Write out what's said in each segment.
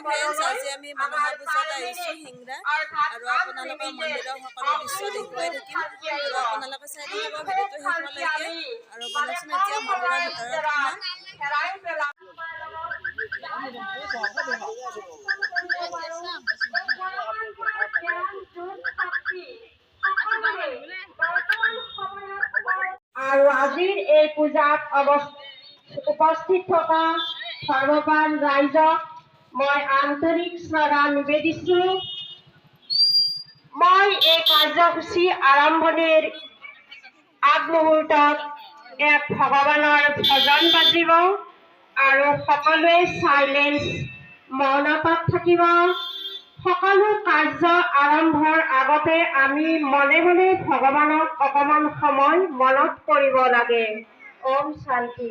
Friends আজি আমি মনোহৰ পূজাত আহিছোঁ সিংৰা আৰু আপোনালোকৰ মন্দিৰৰ সকলো দৃশ্য দেখুৱাই থাকিম আৰু আপোনালোকে চাই থাকিব ভিডিঅ'টো শেষলৈকে আৰু বলকচোন এতিয়া মন্দিৰৰ ভিতৰত আৰু আজিৰ এই পূজাত অৱস- উপস্থিত থকা সৰ্বপাল ৰাইজক মই আন্তৰিক শ্ৰদ্ধা নিবেদিছো। মই এই কাৰ্যসূচী আৰম্ভণিৰ আগমুহূৰ্তত এক ভগৱানৰ ভজন বাজিব আৰু সকলোৱে চাইলেঞ্চ মৌনতাত থাকিব। সকলো কাৰ্য আৰম্ভৰ আগতে আমি মনে মনে ভগৱানক অকমান সময় মনত কৰিব লাগে। ওম শান্তি।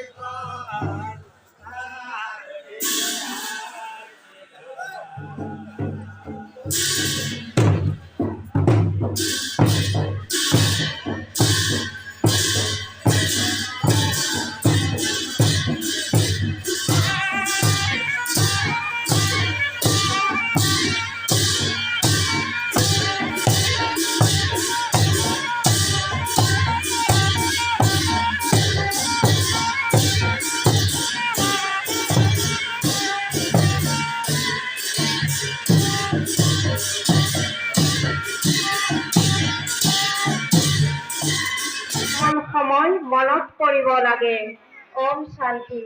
অকমান সময় মনত কৰিব লাগে। ওম শান্তি।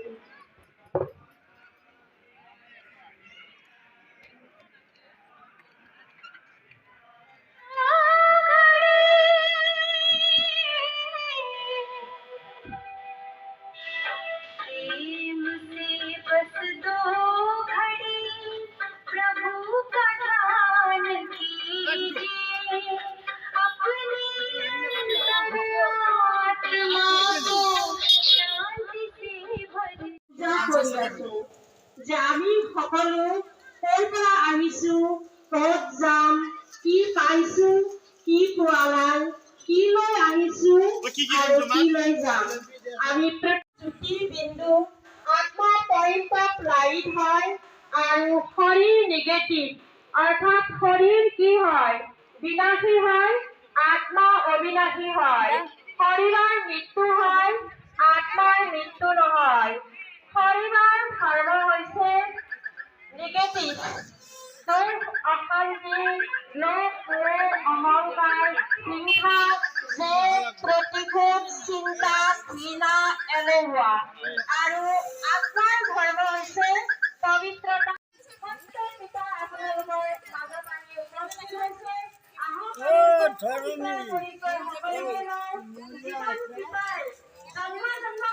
পূজা যে আমি সকলো ক'ৰ পৰা আহিছো ক'ত যাম কি পাইছো কি পোৱা নাই কি লৈ আহিছো আৰু কি লৈ যাম। আমি ছুটি বিন্দু আত্মা পইণ্টত লাইট হয় আৰু শৰীৰ নিগেটিভ অৰ্থাৎ শৰীৰ কি হয়? বিনাশী হয় আত্মা অবিনাশী হয়। শৰীৰৰ মৃত্যু হয় আত্মাৰ মৃত্যু নহয় শৰীৰৰ ধৰ্ম হৈছে নিগেটিভ দুখ অশান্তি লোভ হিংসা প্ৰতিশোধ চিন্তা ঘৃণা এলেহুৱা। আৰু আত্মাৰ ধৰ্ম হৈছে পবিত্ৰতা। পিতা আপোনালোকৰ মাজত আহি উপস্থিত হৈছে। আহক পৰিচয় সকলোৱে লওঁ। জীৱন পিতাই জন্ম